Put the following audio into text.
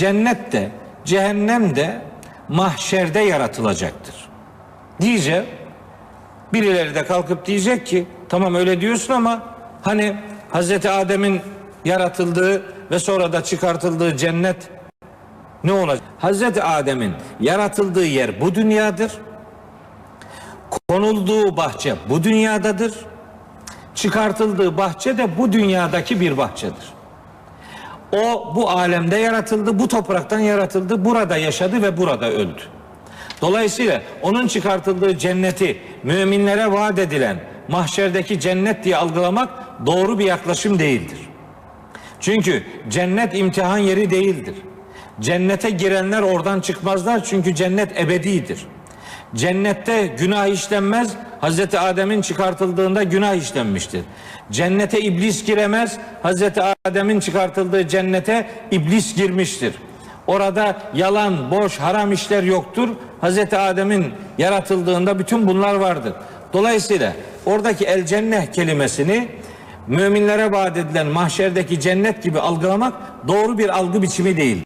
cennet de cehennem de mahşerde yaratılacaktır. Diyeceğim. Birileri de kalkıp diyecek ki tamam öyle diyorsun ama hani Hazreti Adem'in yaratıldığı ve sonra da çıkartıldığı cennet ne olacak? Hazreti Adem'in yaratıldığı yer bu dünyadır. Konulduğu bahçe bu dünyadadır. Çıkartıldığı bahçe de bu dünyadaki bir bahçedir. O bu alemde yaratıldı, bu topraktan yaratıldı, burada yaşadı ve burada öldü. Dolayısıyla onun çıkartıldığı cenneti müminlere vaat edilen mahşerdeki cennet diye algılamak doğru bir yaklaşım değildir. Çünkü cennet imtihan yeri değildir. Cennete girenler oradan çıkmazlar çünkü cennet ebedidir. Cennette günah işlenmez. Hazreti Adem'in çıkartıldığında günah işlenmiştir. Cennete iblis giremez. Hazreti Adem'in çıkartıldığı cennete iblis girmiştir. Orada yalan, boş, haram işler yoktur. Hazreti Adem'in yaratıldığında bütün bunlar vardır. Dolayısıyla oradaki el cennet kelimesini müminlere vaat edilen mahşerdeki cennet gibi algılamak doğru bir algı biçimi değil.